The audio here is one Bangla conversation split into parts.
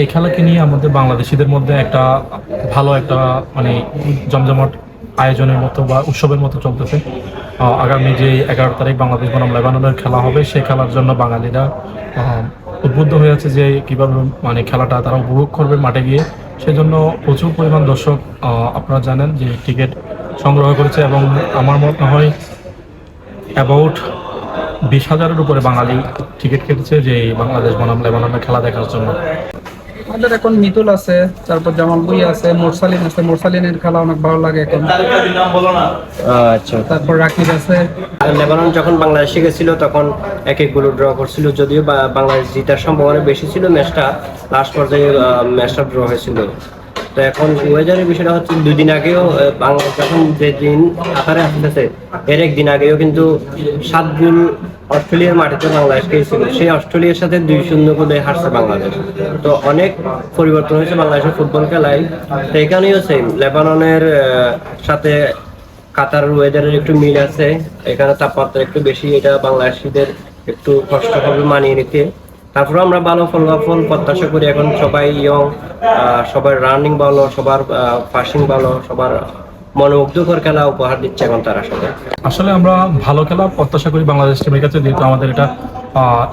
এই খেলাকে নিয়ে আমাদের বাংলাদেশিদের মধ্যে একটা ভালো একটা মানে জমজমাট আয়োজনের মতো বা উৎসবের মতো চলতেছে। আগামী যে এগারো তারিখ বাংলাদেশ বনাম লেবাননের খেলা হবে, সেই খেলার জন্য বাঙালিরা উদ্বুদ্ধ হয়ে আছে যে কীভাবে মানে খেলাটা তারা উপভোগ করবে মাঠে গিয়ে। সেজন্য প্রচুর পরিমাণ দর্শক আপনারা জানেন যে টিকিট সংগ্রহ করেছে এবং আমার মনে হয় অ্যাবাউট বিশ হাজারের উপরে বাঙালি টিকিট কেটেছে যে বাংলাদেশ বনাম লেবাননের খেলা দেখার জন্য। আমাদের এখন মিতুল আছে তারপর জামাল বুই আছে মোরসালিন আছে মোরসালিনের খেলা অনেক ভালো লাগে এখন। আচ্ছা। তারপর রাকিব আছে। লেবানন যখন বাংলাদেশে গেছিল তখন এক এক গোল ড্র করছিল যদিও বা- বাংলাদেশ জিতার সম্ভাবনা বেশি ছিল ম্যাচটা লাস্ট পর্যায়ে ম্যাচটা ড্র হয়েছিল। তো এখন ওয়েদারের বিষয়টা হচ্ছে দুই দিন আগেও বাংলাদেশ যখন যে দিন আকারে আসতেছে এর একদিন আগেও কিন্তু সাত গোল অস্ট্রেলিয়ার মাটিতে বাংলাদেশকে ছিল সেই অস্ট্রেলিয়ার সাথে দুই শূন্য গোলে হারছে বাংলাদেশ। তো অনেক পরিবর্তন হয়েছে বাংলাদেশের ফুটবল খেলায়। তো এখানেও সেম লেবাননের সাথে কাতার ওয়েদারের একটু মিল আছে। এখানে তাপমাত্রা একটু বেশি, এটা বাংলাদেশিদের একটু কষ্ট হবে মানিয়ে নিতে। তারপরে আমরা ভালো ফলাফল প্রত্যাশা করি। এখন সবাই ইয়ং সবার রানিং ভালো, সবার পাসিং ভালো, সবার মনোমুগ্ধকর খেলা, উপহার দিচ্ছে এখন তারা সবাই। আসলে আমরা ভালো খেলা প্রত্যাশা করি বাংলাদেশ টিমের কাছে, যেহেতু আমাদের এটা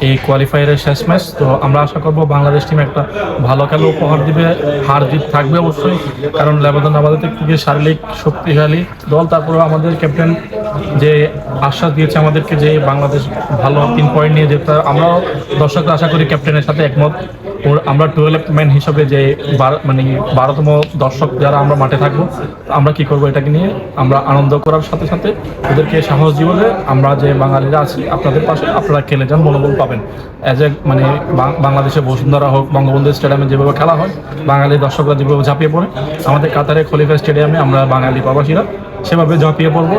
এই কোয়ালিফায়ারের শেষ ম্যাচ তো আমরা আশা করব বাংলাদেশ টিম একটা ভালো খেলা উপহার দিবে, হার জিত থাকবে অবশ্যই, কারণ লেবানন আমাদের খুবই শারীরিক শক্তিশালী দল তারপরে আমাদের ক্যাপ্টেন যে আশ্বাস দিয়েছে আমাদেরকে যে বাংলাদেশ ভালো তিন পয়েন্ট নিয়ে যেতে আমরাও দর্শকরা আশা করি ক্যাপ্টেনের সাথে একমত। ওর আমরা ম্যান হিসাবে যে মানে বারোতম দর্শক যারা আমরা মাঠে থাকব, আমরা কি করব এটাকে নিয়ে? আমরা আনন্দ করার সাথে সাথে ওদেরকে সাহস যে আমরা যে বাঙালিরা আছি, আপনাদের পাশে আপনারা খেলে যান, মনোবল পাবেন। অ্যাজ এ মানে বাংলাদেশে বসুন্ধরা হোক, বঙ্গবন্ধু স্টেডিয়ামে যেভাবে খেলা হয়, বাঙালি দর্শকরা যেভাবে ঝাঁপিয়ে পড়ে, আমাদের কাতারে খলিফা স্টেডিয়ামে আমরা বাঙালি প্রবাসীরা সেভাবে ঝাঁপিয়ে পড়ব।